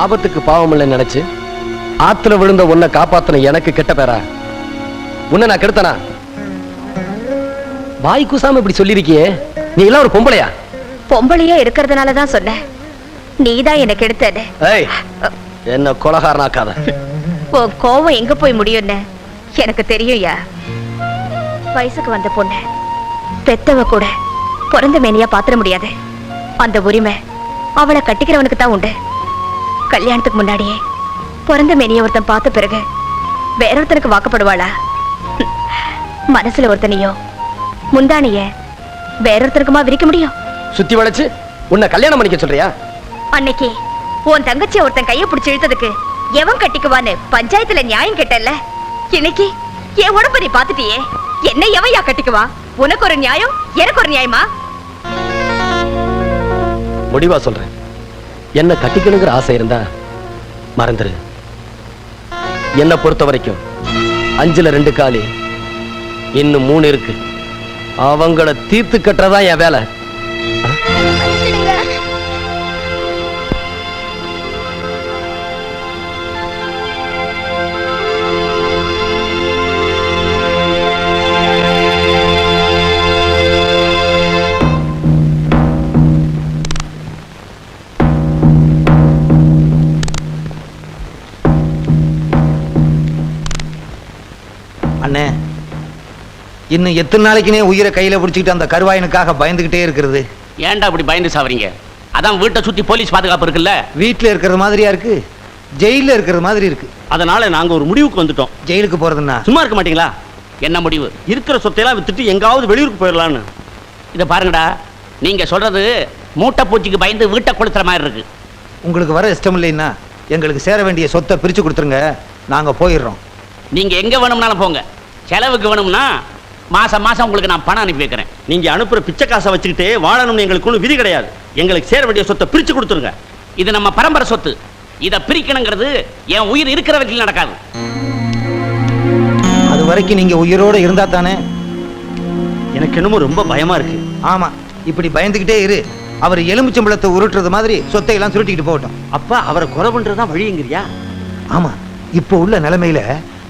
ஆபத்துக்கு பாவம் இல்லைன்னு நினைச்சு ஆத்துல விழுந்த உன்னை காப்பாத்தின எனக்கு கெட்ட பேரா? உன்னை நான் கெடுத்தனா? வாய் கூசாம இப்படி சொல்லிருக்கியே? நீ எல்லாம் ஒரு பொம்பளையா? பொம்பளையா இருக்கிறதுனால தான் சொன்னேன் நீதான் எனக்கு எடுத்தது என்ன கொலகாரனாக்காத. உன் கோவம் எங்க போய் முடியும்னு எனக்கு தெரியும்யா? வயசுக்கு வந்த பொண்ணு பெத்தவ கூட பிறந்த மேனியா பாத்திர முடியாது. அந்த உரிமை அவளை கட்டிக்கிறவனுக்கு தான் உண்டு. கல்யாணத்துக்கு முன்னாடியே பிறந்த மேனிய ஒருத்தன் பார்த்த பிறகு வேற ஒருத்தனுக்கு வாக்கப்படுவாளா? மனசுல ஒருத்தனையோ முந்தானிய வேற ஒருத்தனுக்குமா விரிக்க முடியும்? சுத்தி வளைச்சு உன்னை கல்யாணம் பண்ணிக்க சொல்றியா? அன்னைக்கு உன் தங்கச்சி ஒருத்தன் கைய பிடிச்சு இழுத்ததுக்கு எவன் கட்டிக்குவான்னு பஞ்சாயத்துல நியாயம் கேட்டல்ல இன்னைக்கு என் உடம்ப நீ பாத்துட்டியே என்ன எவையா கட்டிக்குவா? உனக்கு ஒரு நியாயம் எனக்கு ஒரு நியாயமா? முடிவா சொல்றேன். என்ன கட்டிக்கணுங்கிற ஆசை இருந்தா மறந்துரு. என்ன பொறுத்த வரைக்கும் அஞ்சுல ரெண்டு காலி இன்னும் மூணு இருக்கு. அவங்கள தீர்த்து கட்டுறதா என் வேலை. இன்னும் எத்தனை நாளைக்குனே உயிரை கையில பிடிச்சிக்கிட்டு அந்த கருவாயனுக்காக பயந்துகிட்டே இருக்கிறது? ஏன்டா இப்படி பயந்து சாவறீங்க? அதான் வீட்டை சுத்தி போலீஸ் பாதுகாப்பு இருக்குல்ல? வீட்டில் இருக்கிறது மாதிரியா இருக்கு? ஜெயிலில் இருக்கிறது மாதிரி இருக்கு. அதனால நாங்க ஒரு முடிவுக்கு வந்துட்டோம். ஜெயிலுக்கு போறதுன்னா? சும்மா இருக்க மாட்டீங்களா? என்ன முடிவு? இருக்கிற சொத்தையெல்லாம் வித்துட்டு எங்காவது வெளியூருக்கு போயிடலான்னு. இதை பாருங்கடா. நீங்க சொல்றது மூட்டை பூச்சிக்கு பயந்து வீட்டை கொளுத்துற மாதிரி இருக்கு. உங்களுக்கு வர இஷ்டம் இல்லைன்னா எங்களுக்கு சேர வேண்டிய சொத்தை பிரிச்சு கொடுத்துருங்க. நாங்க போயிடுறோம். நீங்க எங்க வேணும்னாலும் போங்க. செலவுக்கு வேணும்னா மாசம் மாசம் உங்களுக்கு நான் பணம் அனுப்பி வைக்கிறேன். நீங்க அனுப்புற பிச்சை காசை வச்சுக்கிட்டு வாழணும்னு எங்களுக்கு ஒன்றும் விதி கிடையாது. எங்களுக்கு சேர வேண்டிய சொத்தை பிரிச்சு கொடுத்துருங்க. இது நம்ம பரம்பரை சொத்து. இதை பிரிக்கணுங்கிறது என் உயிர் இருக்கிற வரைக்கும் நடக்காது. அது வரைக்கும் நீங்க உயிரோட இருந்தா தானே? எனக்கு என்னமோ ரொம்ப பயமா இருக்கு. ஆமா இப்படி பயந்துகிட்டே இரு. அவர் எலுமிச்சம்பழத்தை உருட்டுறது மாதிரி சொத்தை எல்லாம் சுருட்டிக்கிட்டு போகட்டும். அப்பா அவரை கொலை பண்றதுதான் வழிங்கிறியா ஆமா இப்போ உள்ள நிலைமையில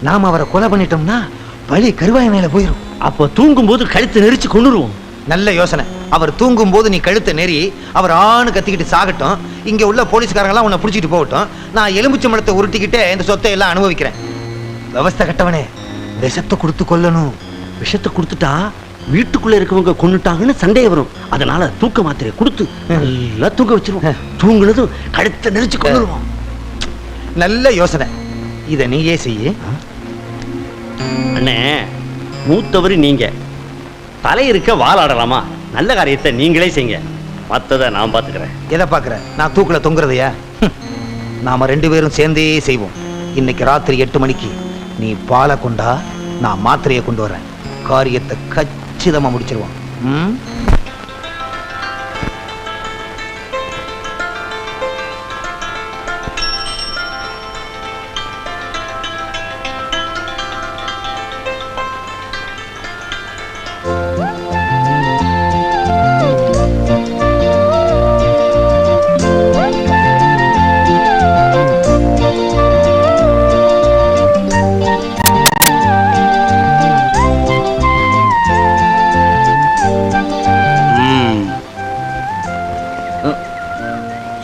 நாம அவரை கொலை பண்ணிட்டோம்னா பழி கருவாய மேல போயிடும் அப்போ தூங்கும் போது கழுத்து நெரிச்சு கொண்டுருவோம் நல்ல யோசனை. அவர் தூங்கும் போது நீ கழுத்தை நெறி அவர் ஆணு கத்திக்கிட்டு சாகட்டும். இங்க உள்ள போலீஸ்காரங்களாம் உன்னை பிடிச்சிட்டு போகட்டும். நான் எலுமிச்சம்பழத்தை உருட்டிக்கிட்டே இந்த சொத்தை எல்லாம் அனுபவிக்கிறேன். விவஸ்தை கட்டவனே விஷத்தை கொடுத்து கொல்லணும். விஷத்தை கொடுத்துட்டா வீட்டுக்குள்ள இருக்கவங்க கொண்டுட்டாங்கன்னு சந்தேகம் வரும். அதனால தூக்க மாத்திரையை கொடுத்து நல்லா தூக்க வச்சிருவோம். தூங்குனதும் கழுத்தை நெரிச்சு கொண்டுருவோம் நல்ல யோசனை. இதை நீயே செய்ய. அண்ணே மூத்தவர் நீங்க. தலை இருக்க வாழாடலாமா நல்ல காரியத்தை நீங்களே செய்யுங்க. மத்ததை நான் பாத்துக்கிறேன் எதை பார்க்குற? நான் தூக்கில் தொங்குறதையா. நாம ரெண்டு பேரும் சேர்ந்தே செய்வோம். இன்னைக்கு ராத்திரி எட்டு மணிக்கு. நீ பாலை கொண்டா நான் மாத்திரையை கொண்டு வரேன். காரியத்தை கச்சிதமா முடிச்சிருவோம். ம்?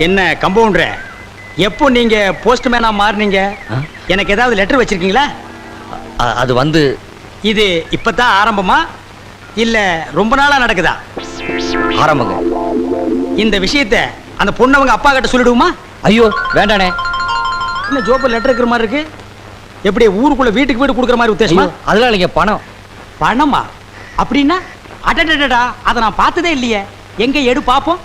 என்ன கம்பவுண்டர்? எப்போ நீங்க போஸ்ட்மேனா மாறுனீங்க? எனக்கு ஏதாவது லெட்டர் வச்சிருக்கீங்களா? அது வந்து இது இப்பதான் ஆரம்பமா? இல்ல ரொம்ப நாளா நடக்குதா? ஆரம்பங்க. இந்த விஷயத்த அந்த பொண்ணவங்க அப்பா கிட்ட சொல்லிடுவோமா? ஐயோ வேண்டானே. என்ன ஜோப்பு லெட்டர் இருக்கிற மாதிரி இருக்கு? எப்படி ஊருக்குள்ள வீட்டுக்கு வீடு கொடுக்குற மாதிரி உத்தேசமா? அதெல்லாம் இல்லைங்க பணம். பணமா? அப்படின்னா அடடடடா அதை நான் பார்த்ததே இல்லையே. எங்க எடு பாப்போம்?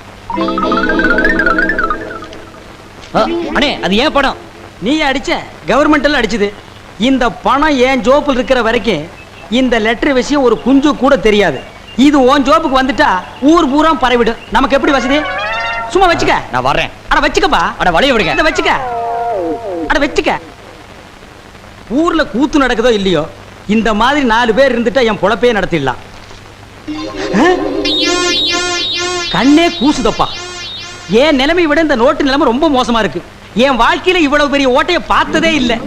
அண்ணே அது ஏன் பணம் நீ அடிச்ச கவர்மெண்ட்ல அடிச்சது. இந்த பணம் ஏன் ஜோப்பில் இருக்கிற வரைக்கும் இந்த லெட்டர் விஷயம் ஒரு குஞ்சு கூட தெரியாது. இது உன் ஜோப்புக்கு வந்துட்டா ஊர் பூரா பரவிடும். நமக்கு எப்படி வசதி? சும்மா வச்சுக்க. நான் வர்றேன். அட வச்சுக்கப்பா. அட வழிய விடுங்க. இத வச்சுக்க. அட வச்சுக்க. ஊர்ல கூத்து நடக்குதோ இல்லையோ இந்த மாதிரி நாலு பேர் இருந்துட்டா என் பொழப்பே நடத்திடலாம்? கண்ணே கூசுதப்பா. ஏன் நிலைமை விட இந்த நோட்டு நிலைமை ரொம்ப மோசமா இருக்கு. என் வாழ்க்கையில இவ்வளவு பெரிய ஓட்டைய பார்த்ததே இல்லை.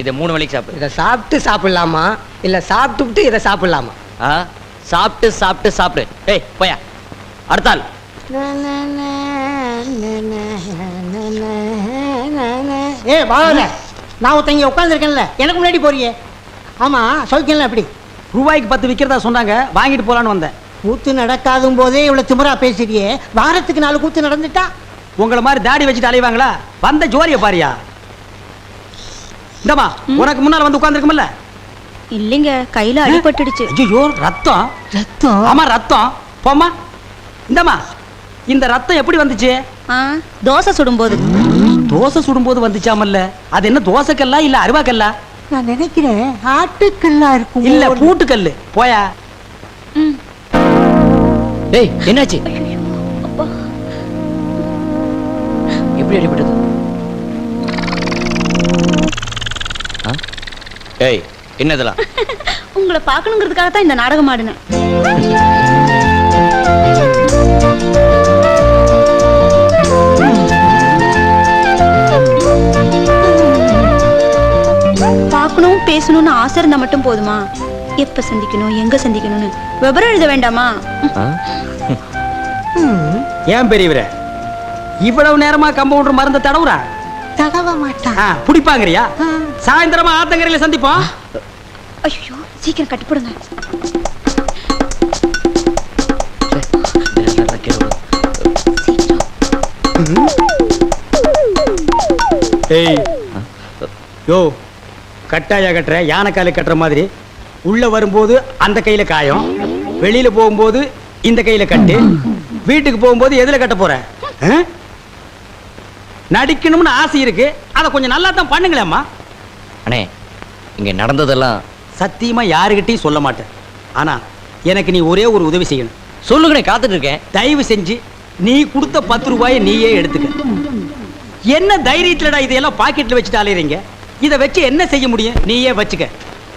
இதை மூணு மணிக்கு சாப்பிடு. இதை சாப்பிட்டு சாப்பிடலாமா? இல்ல சாப்பிட்டுட்டு இதை சாப்பிடலாமா? ஆ சாப்பிட்டு சாப்பிட்டு சாப்பிடு. ஏய் போயா அடுத்தாள். ஏ பாவல நான் ஒருத்தங்க உட்காந்துருக்கேன்ல எனக்கு முன்னாடி போறியே ஆமா சொல்லிக்கல அப்படி ரூபாய்க்கு பத்து விக்கிறதா சொன்னாங்க வாங்கிட்டு போலான்னு வந்தேன். கூத்து நடக்காதும் போதே இவ்வளவு திமிரா பேசுறியே வாரத்துக்கு நாலு கூத்து நடந்துட்டா? உங்களை மாதிரி தாடி வச்சுட்டு அலைவாங்களா? வந்த ஜோரிய பாரியா? இந்தமா உனக்கு முன்னால வந்து உட்கார்ந்துருக்கும்ல இல்லைங்க கையில அடிபட்டுடுச்சு. ஐயோ ரத்தம். ரத்தம்? ஆமா ரத்தம். போம்மா. இந்தம்மா இந்த ரத்தம் எப்படி வந்துச்சு? தோசை சுடும்போது. தோசை சுடும்போது வந்துச்சாமல்ல? அது என்ன தோசைக்கல்லா இல்ல அருவாக்கல்லா? நான் நினைக்கிறேன் ஆட்டுக்கல்லா இருக்கும் இல்ல பூட்டுக்கல்லு. போயா. டேய் என்னாச்சு? எப்படி அடிபட்டது? ஆ? ஏய் என்னதெல்லாம்? உங்களை பார்க்கணுங்கிறதுக்காக தான் இந்த நாடகம் ஆடினேன். பேசணும்னு ஆசை இருந்தா மட்டும் போதுமா? எப்ப சந்திக்கணும் எங்க சந்திக்கணும்னு? விவரம் எழுத வேண்டாமா? ஏன் பெரியவரே? இவ்வளவு நேரமா கம்பவுண்டர் மருந்த தடவுறா? தடவ மாட்டான். ஆ, புடிப்பாங்கறியா? சாயந்தரமா ஆத்தங்கரையில சந்திப்போம். ஐயோ சீக்கிரம் கட்டுப்படுங்க. ஏய் யோ கட்டாயா கட்டுற யானை காலு கட்டுற மாதிரி. உள்ள வரும்போது அந்த கையில காயம். வெளியில போகும்போது இந்த கையில கட்டு. வீட்டுக்கு போகும்போது எதுல கட்ட போற? ஆ? நடிக்கணும்னு ஆசை இருக்கு. அதை கொஞ்சம் நல்லா தான் பண்ணுங்களேம்மா. அண்ணே இங்க நடந்ததெல்லாம் சத்தியமா யாருகிட்டயும் சொல்ல மாட்டேன். ஆனா எனக்கு நீ ஒரே ஒரு உதவி செய்யணும். சொல்லுங்கண்ணே காத்துட்டு இருக்கேன் தயவு செஞ்சு நீ கொடுத்த பத்து ரூபாயை நீயே எடுத்துக்க. என்ன தைரியத்துலடா இதையெல்லாம் பாக்கெட்ல வச்சுட்டு அலையறீங்க? இதை வச்சு என்ன செய்ய முடியும்? நீயே வச்சுக்க.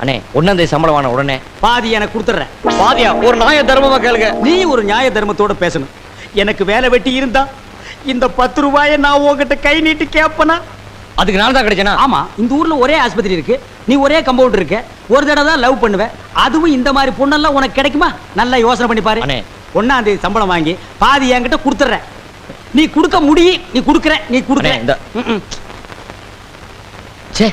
அண்ணே ஒன்னாம் தேதி சம்பளம் வாங்கின உடனே பாதி எனக்கு கொடுத்துட்றேன். பாதியா? ஒரு நாய தர்மமா கேளுங்க. நீ ஒரு நியாய தர்மத்தோட பேசணும். எனக்கு வேலை வெட்டி இருந்தா இந்த பத்து ரூபாயை நான் உன்கிட்ட கை நீட்டி கேப்பனா? அதுக்கு நான் தான் கிடைச்சேனா? ஆமா இந்த ஊர்ல ஒரே ஆஸ்பத்திரி இருக்கு. நீ ஒரே கம்பவுண்டர் இருக்க. ஒரு தடவை தான் லவ் பண்ணுவ. அதுவும் இந்த மாதிரி பொண்ணெல்லாம் உனக்கு கிடைக்குமா? நல்லா யோசனை பண்ணி பாரு. அண்ணே. ஒன்னாம் தேதி சம்பளம் வாங்கி பாதி என்கிட்ட கொடுத்துட்றேன். நீ கொடுக்க முடியும். நீ கொடுக்குற. நீ கொடுக்குற. சே.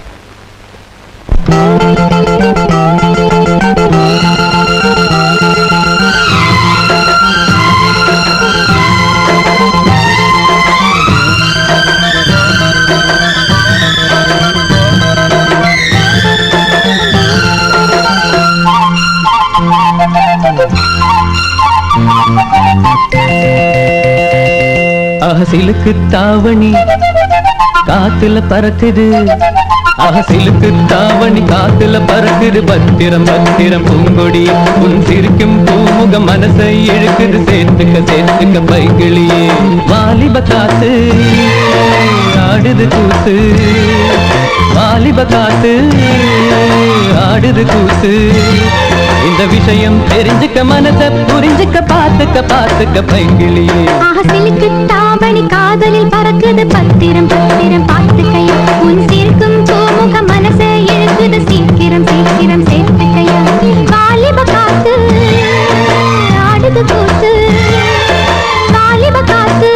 அகசிலுக்கு தாவணி காத்துல பறக்குது. அகசிலுக்கு தாவணி காத்துல பறக்குது பத்திரம் பத்திரம். பூங்கொடி உன் சிரிக்கும் பூமுகம் மனசை இழுக்குது. சேர்த்துக்க சேர்த்துக்க பைகிளியே வாலிப காத்து ஆடுது கூத்து. வாலிப காத்து ஆடுது கூத்து. இந்த விஷயம் தெரிஞ்சுக்க மனச புரிஞ்சுக்க பார்த்துக்க பார்த்துக்க பைங்கிளியே ஆசிலுக்கு தாவணி காதலில் பறக்குது பத்திரம் பத்திரம் பார்த்துக்கையா. உன் சிரிக்கும் சோமுக மனச எழுக்குது சீக்கிரம் சீக்கிரம் சேர்த்துக்கையா. வாலிப காத்து ஆடுது கூத்து வாலிப காத்து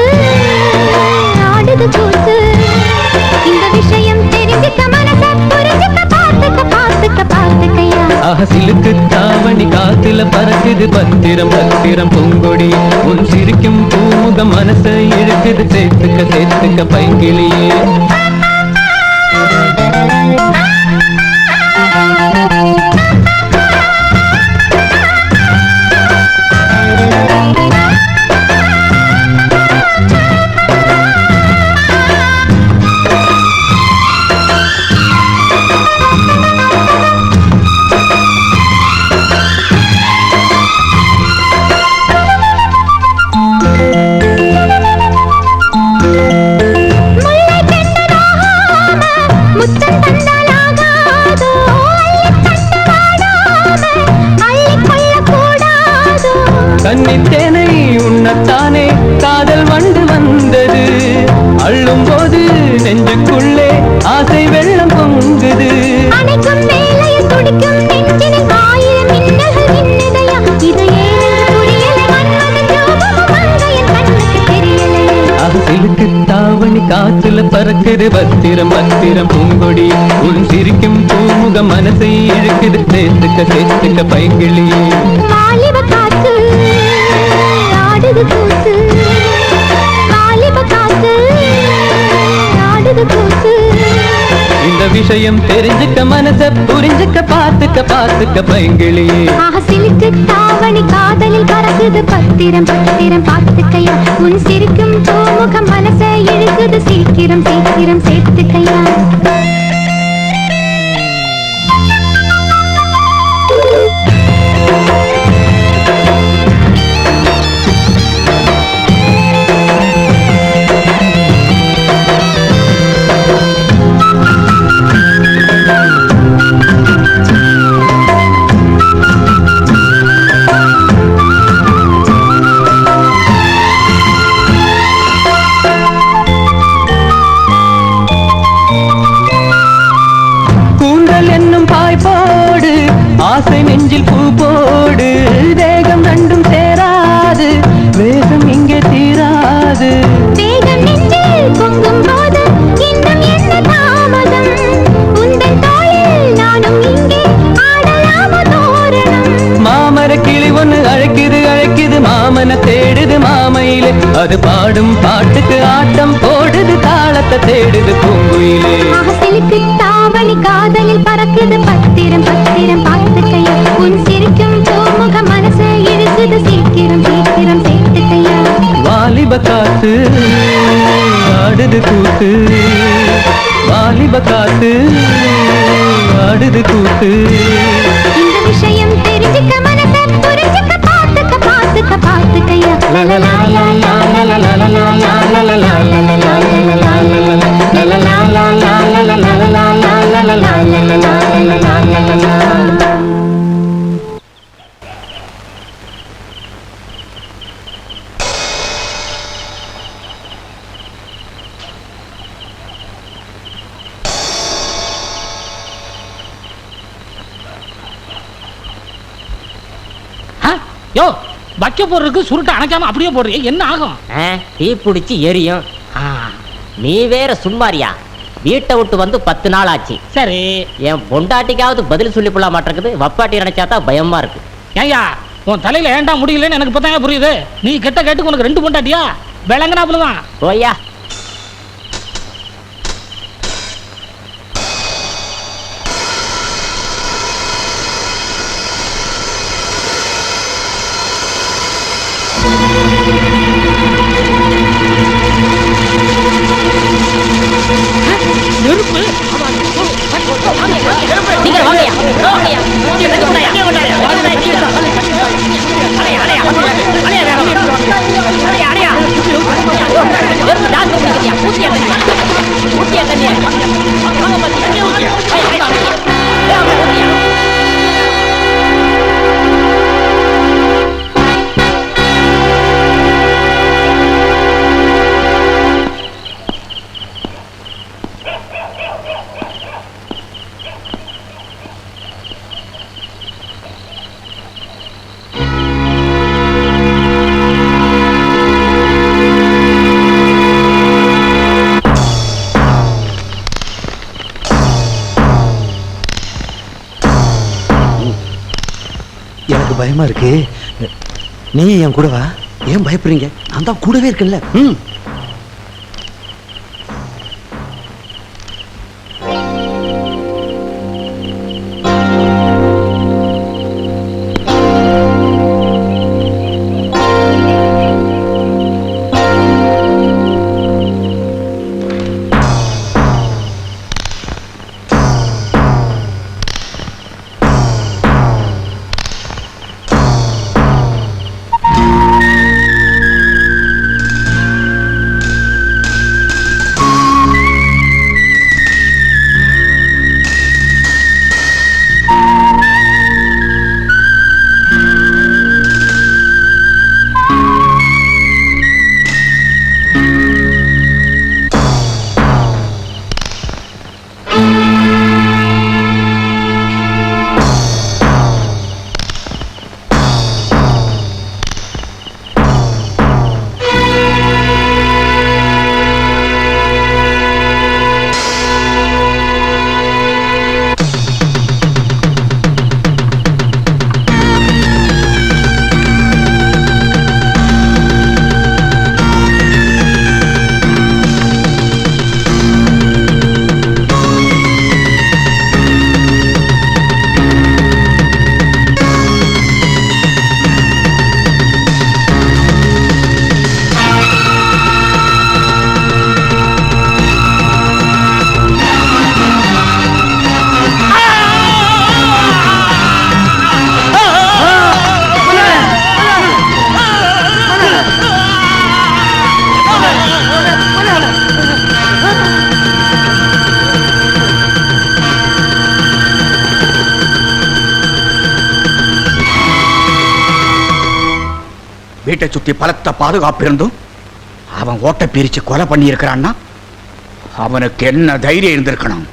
பத்திரம் பத்திரம் பூங்கொடி. உன் சிரிக்கும் பூமுக மனசை இழுக்குது சேர்த்துக்க சேர்த்துக்க பைங்கிளியே. இழுக்குது பத்திரம் பத்திரம் பூங்கொடி. உன் சிரிக்கும் பூமுக மனசை இழுக்குது. சேர்த்துக்க சேர்த்துக்க பைங்கிளியே விஷயம் தெரிஞ்சுக்க மனச புரிஞ்சுக்க பார்த்துக்க பார்த்துக்க பைங்கிளியே ஆக தாவணி காதலில் பறக்குது பத்திரம் பத்திரம் பார்த்துக்கையா உன் சிரிக்கும் பூமுகம் மனசை இழுக்குது சீக்கிரம் சீக்கிரம் சேர்த்துக்கையா ஆசை நெஞ்சில் பூ போடு. தேகம் ரெண்டும் சேராது. வேகம் இங்கே தீராது. வேகம் நெஞ்சில் பொங்கும் போது இன்னும் என்ன தாமதம்? உந்தன் தோளில் நானும் இங்கே ஆடலாம தோரணம். மாமர கிளி ஒண்ணு அழைக்குது அழைக்குது. மாமன தேடுது மாமையிலே. அது பாடும் பாட்டுக்கு ஆட்டம் போடுது. தாளத்தை தேடுது பூங்குயிலே. வாலிப காத்து ஆடுது கூத்து வாலிப காத்து ஆடுது கூத்து இந்த விஷயம் தெரிஞ்சுக்க மனசை புரிஞ்சுக்க பார்த்துக்க பார்த்துக்க பார்த்துக்கையா யோ வைக்க போடுறதுக்கு சுருட்டை அணைக்காம அப்படியே போடுறீங்க என்ன ஆகும்? தீ பிடிச்சி எரியும். ஆ, நீ வேற சும்மாரியா? வீட்டை விட்டு வந்து பத்து நாள் ஆச்சு. சரி. என் பொண்டாட்டிக்காவது பதில் சொல்லி போலாம் மாட்டிருக்குது. வப்பாட்டி நினைச்சா தான் பயமா இருக்கு. ஏய்யா உன் தலையில ஏன்டா முடியலன்னு எனக்கு இப்பதான் புரியுது. நீ கெட்ட கேட்டுக்கு உனக்கு ரெண்டு பொண்டாட்டியா? விளங்குனாப்புல தான் போயா எனக்கு பயமா இருக்கு. நீ என் கூட வா. ஏன் பயப்படுறீங்க? நான் தான் கூடவே இருக்கேன்ல. ம். வீட்டை சுத்தி பலத்த பாதுகாப்பு இருந்தும் அவன் ஓட்ட பிரிச்சு கொலை பண்ணி இருக்கிறான்னா அவனுக்கு என்ன தைரியம் இருந்திருக்கணும்?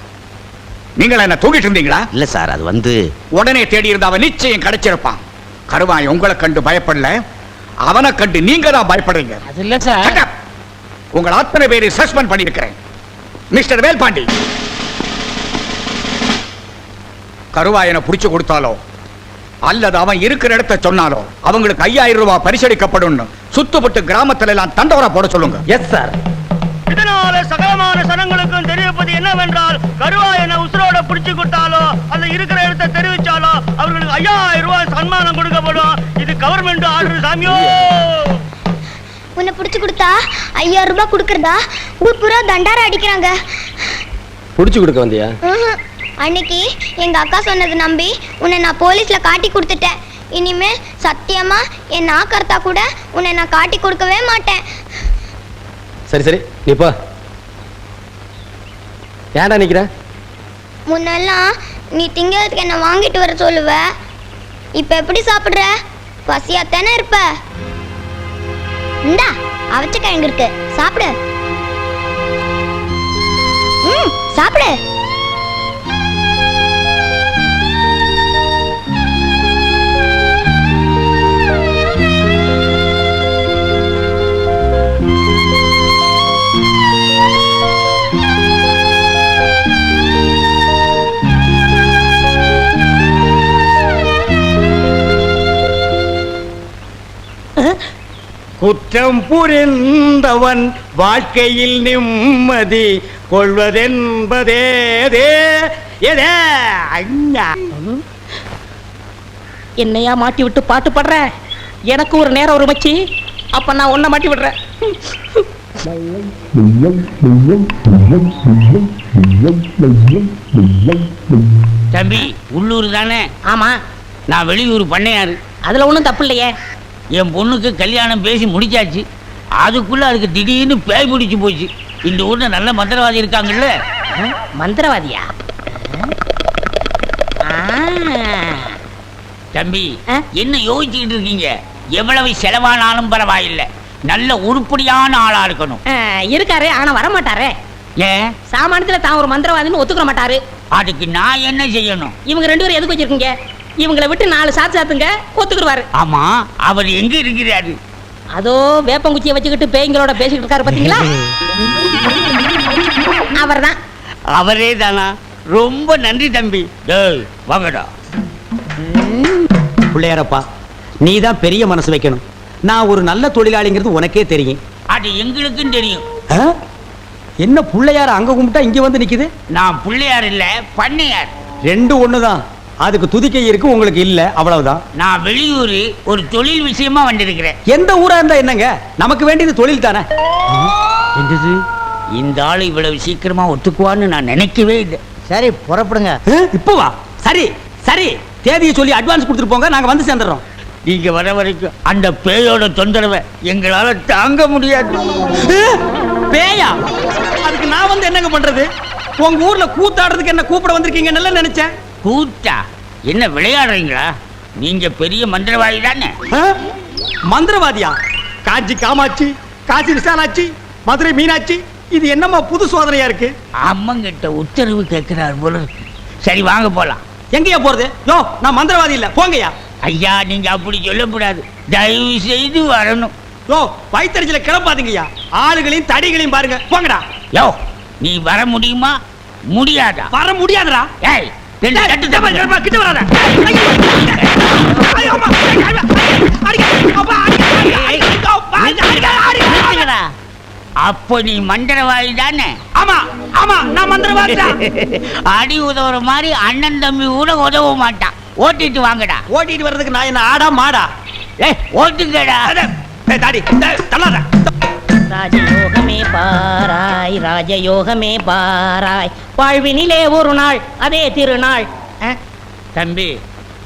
நீங்களா என்ன தூங்கிட்டு இருந்தீங்களா? இல்ல சார் அது வந்து உடனே தேடி இருந்த அவன் நிச்சயம் கிடைச்சிருப்பான். கருவாய் உங்களை கண்டு பயப்படல. அவனை கண்டு நீங்க தான் பயப்படுறீங்க. அது இல்ல சார். உங்கள் அத்தனை பேரை சஸ்பெண்ட் பண்ணியிருக்கிறேன். மிஸ்டர் வேல்பாண்டி. கருவாயனை புடிச்சு கொடுத்தாலோ? அல்லது அவன் இருக்கிற இடத்த சொன்னாலோ அவங்களுக்கு ஐயாயிரம் ரூபாய் பரிசளிக்கப்படும். சுத்துப்பட்டு கிராமத்துல எல்லாம் தண்டவரா போட சொல்லுங்க. எஸ் சார் இதனால சகலமான சனங்களுக்கும் தெரிவிப்பது என்னவென்றால் கருவாயனை உசுரோட பிடிச்சு கொடுத்தாலோ அல்ல இருக்கிற இடத்தை தெரிவிச்சாலோ அவர்களுக்கு ஐயாயிரம் ரூபாய் சன்மானம் கொடுக்கப்படும். இது கவர்மெண்ட் ஆர்டர் சாமியோ! உன்னை பிடிச்சு கொடுத்தா ஐயாயிரம் ரூபாய் கொடுக்கறதா? ஊர் பூரா தண்டாரா அடிக்கிறாங்க. புடிச்சு கொடுக்க வந்தியா. அன்னைக்கு எங்க அக்கா சொன்னதை நம்பி உன்னை நான் போலீஸ்ல காட்டி கொடுத்துட்டேன். இனிமேல் சத்தியமா என் நாக்கர்த்தா கூட உன்னை நான் காட்டி கொடுக்கவே மாட்டேன். சரி சரி. நீ போ. ஏன்டா நிக்கிற? முன்னெல்லாம் நீ திங்கிறதுக்கு என்ன வாங்கிட்டு வர சொல்லுவ. இப்ப எப்படி சாப்பிடுற? பசியா தானே இருப்ப. இந்தா அவச்ச கிழங்கு இருக்கு? சாப்பிடு. ம் சாப்பிடு. குற்றம் புரிந்தவன் வாழ்க்கையில் நிம்மதி ஐயா. என்னையா மாட்டி விட்டு பாட்டு பாடுற? எனக்கு ஒரு நேரம் ஒரு மச்சி. அப்ப நான் உன்னை மாட்டி விடுறேன். தம்பி உள்ளூர் தானே? ஆமா. நான் வெளியூர் பண்ணையாரு. அதுல ஒண்ணும் தப்பு இல்லையே. என் பொண்ணுக்கு கல்யாணம் பேசி முடிச்சாச்சு. அதுக்குள்ள அதுக்கு திடீர்னு பேய் பிடிச்சு போச்சு. இந்த ஊர்ல நல்ல மந்திரவாதி இருக்காங்கல்ல? மந்திரவாதியா. தம்பி? என்ன யோசிச்சுக்கிட்டு இருக்கீங்க? எவ்வளவு செலவானாலும் பரவாயில்லை. நல்ல உருப்படியான ஆளா இருக்கணும். இருக்காரு ஆனா வர மாட்டாரே ஏன் சாமானியத்துல தான் ஒரு மந்திரவாதின்னு ஒத்துக்கிற மாட்டாரு. அதுக்கு நான் என்ன செய்யணும்? இவங்க ரெண்டு பேரும் எதுக்கு வச்சிருக்கீங்க? இவங்களை விட்டு நாலு சாத்து சாத்துங்க ஒத்துக்குருவாரு ஆமா அவர் எங்க இருக்கிறாரு? அதோ வேப்பங்குச்சியை வச்சுக்கிட்டு பேய்களோட பேசிக்கிட்டு இருக்காரு பாத்தீங்களா? அவர்தான். அவரே தானா? ரொம்ப நன்றி தம்பி. டேய் வாங்கடா. பிள்ளையாரப்பா நீ தான் பெரிய மனசு வைக்கணும். நான் ஒரு நல்ல தொழிலாளிங்கிறது உனக்கே தெரியும். அது எங்களுக்கும் தெரியும்? என்ன பிள்ளையார அங்க கும்பிட்டா இங்க வந்து நிக்குது? நான் பிள்ளையார் இல்ல பண்ணையார். ரெண்டு ஒண்ணுதான். அதுக்கு துதிக்கை இருக்கு உங்களுக்கு இல்ல அவ்வளவுதான். நான் வெளியூர் ஒரு தொழில் விஷயமா வந்திருக்கிறேன். எந்த ஊரா இருந்தா என்னங்க? நமக்கு வேண்டியது தொழில் தானே? என்னது? இந்த ஆள் இவ்வளவு சீக்கிரமா ஒத்துக்குவான்னு நான் நினைக்கவே இல்லை. சரி புறப்படுங்க? இப்போ வா. சரி சரி. தேதியை சொல்லி அட்வான்ஸ் கொடுத்துட்டு போங்க நாங்க வந்து சேர்ந்துடுறோம். நீங்க வர வரைக்கும் அந்த பேயோட தொந்தரவை எங்களால தாங்க முடியாது? பேயா? அதுக்கு நான் வந்து என்னங்க பண்றது? உங்க ஊர்ல கூத்தாடுறதுக்கு என்ன கூப்பிட வந்திருக்கீங்க நல்லா நினைச்சேன். கூத்தா என்ன விளையாடுறீங்களா? நீங்க பெரிய மந்திரவாதி தானே? மந்திரவாதியா? காஞ்சி காமாட்சி காசி விசாலாட்சி மதுரை மீனாட்சி இது என்னம்மா புது சோதனையா இருக்கு? அம்மங்கிட்ட உத்தரவு கேட்கிறார் போல இருக்கு. சரி வாங்க போலாம். எங்கயா போறது? யோ நான் மந்திரவாதி இல்ல. போங்கய்யா. ஐயா நீங்க அப்படி சொல்லக்கூடாது. தயவு செய்து வரணும். யோ வயித்தறிச்சல கிளப்பாதீங்கய்யா ஆளுகளையும் தடிகளையும் பாருங்க. போங்கடா. யோ நீ வர முடியுமா? முடியாதா? வர முடியாதுடா. ஏய் ரெண்டு டேய், தப்பு. டேய், கிட்ட வராத. ஐயோ, ஐயோ, அம்மா, ஐயோ, அடிக்க, அப்பா, அடிக்க, நீ மந்திரவாதி தானே ஆமா ஆமா நான் மந்திரவாதி அடி உதவுற மாதிரி அண்ணன் தம்பி கூட உதவ மாட்டான் ஓட்டிட்டு வாங்கடா ஓட்டிட்டு வர்றதுக்கு நான் என்ன ஆடா மாடா ஏய் ஓட்டுங்கடா தாடி தள்ளாத ராஜயோகமே பாராய் ராஜயோகமே பாராய். வாழ்வினிலே ஒரு நாள் அதே திருநாள்? தம்பி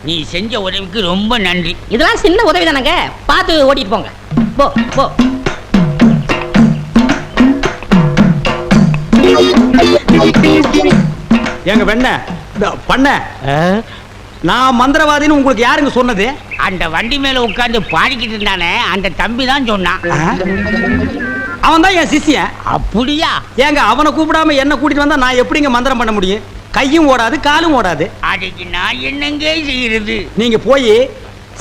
நீ செஞ்ச உதவிக்கு ரொம்ப நன்றி. இதெல்லாம் சின்ன உதவி தானங்க பார்த்து ஓட்டிட்டு போங்க. போ போ. எங்க வெண்ண. பண்ண. நான் மந்திரவாதின்னு உங்களுக்கு யாருங்க சொன்னது? அந்த வண்டி மேல உட்கார்ந்து பாடிக்கிட்டு இருந்தானே அந்த தம்பி தான் சொன்னான். அவன் தான் என் சிஷ்யன். அப்படியா? ஏங்க அவனை கூப்பிடாம என்ன கூட்டிட்டு வந்தா நான் எப்படிங்க மந்திரம் பண்ண முடியும்? கையும் ஓடாது காலும் ஓடாது. அதுக்கு நான் என்னங்க செய்யறது? நீங்க போய்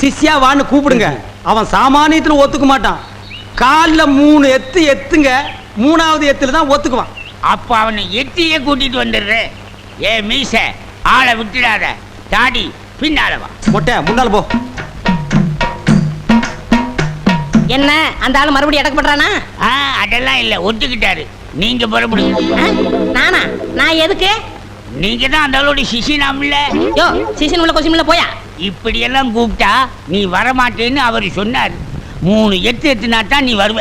சிஷ்யா வான்னு கூப்பிடுங்க. அவன் சாமானியத்துல ஒத்துக்க மாட்டான். காலில் மூணு எத்து எத்துங்க மூணாவது எத்துல தான் ஒத்துக்குவான். அப்ப அவனை எட்டியே கூட்டிட்டு வந்துடுறேன் ஏ மீச ஆளை விட்டுடாத. தாடி பின்னால வா. மொட்டை முன்னால போ. என்ன? அந்த ஆளு மறுபடியும் அடக்க பண்றானா? ஆ, அதெல்லாம் இல்ல. ஒத்துக்கிட்டாரு. நீங்க ஆ? நானா? நான் எதுக்கு? நீங்க தான் அந்த ஆளோட சிசினாம்ல யோ சீசன் உள்ள கொஸ்டின் உள்ள போயா? இப்படி எல்லாம் கூப்பிட்டா நீ வரமாட்டேன்னு அவர் சொன்னார். மூணு எத்து எத்துனா தான் நீ வருவ.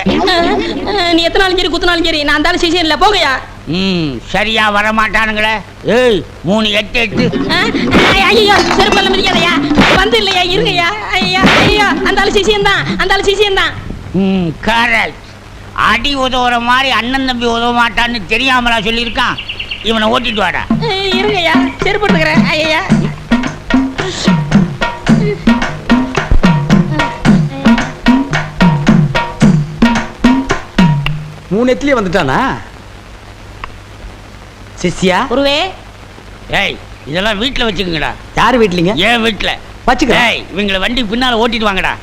நீ எத்தனாலும் சரி குத்தினாலும் சரி நான் அந்த சீசன் இல்ல போகயா ம் சரியா வரமாட்டானுங்களே. ஏய் மூணு எட்டு எட்டு ஐயோ செருப்பல்ல மிதிக்காதயா வந்து இல்லையா இருங்கய்யா ஐயா. ஐயா அந்த ஆளு தான் அந்த ஆளு தான் ம் கரெக்ட் அடி உதவுற மாதிரி அண்ணன் தம்பி உதவ மாட்டான்னு தெரியாமலா சொல்லியிருக்கான். இவனை ஓட்டிட்டு வாடா. இருங்கய்யா செருப்பு எடுத்துக்கிறேன். ஐயா மூணு எத்துலயே வந்துட்டானா? சிஷ்யா? குருவே. ஏய் இதெல்லாம் வீட்டில் வச்சுக்கோங்கடா. யார் வீட்லீங்க? ஏன் வீட்டில் வச்சுக்கிறேன் இவங்களை வண்டி பின்னால ஓட்டிட்டு வாங்கடா.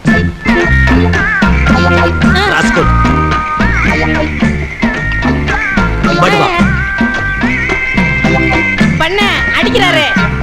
பண்ண அடிக்கிறாரு.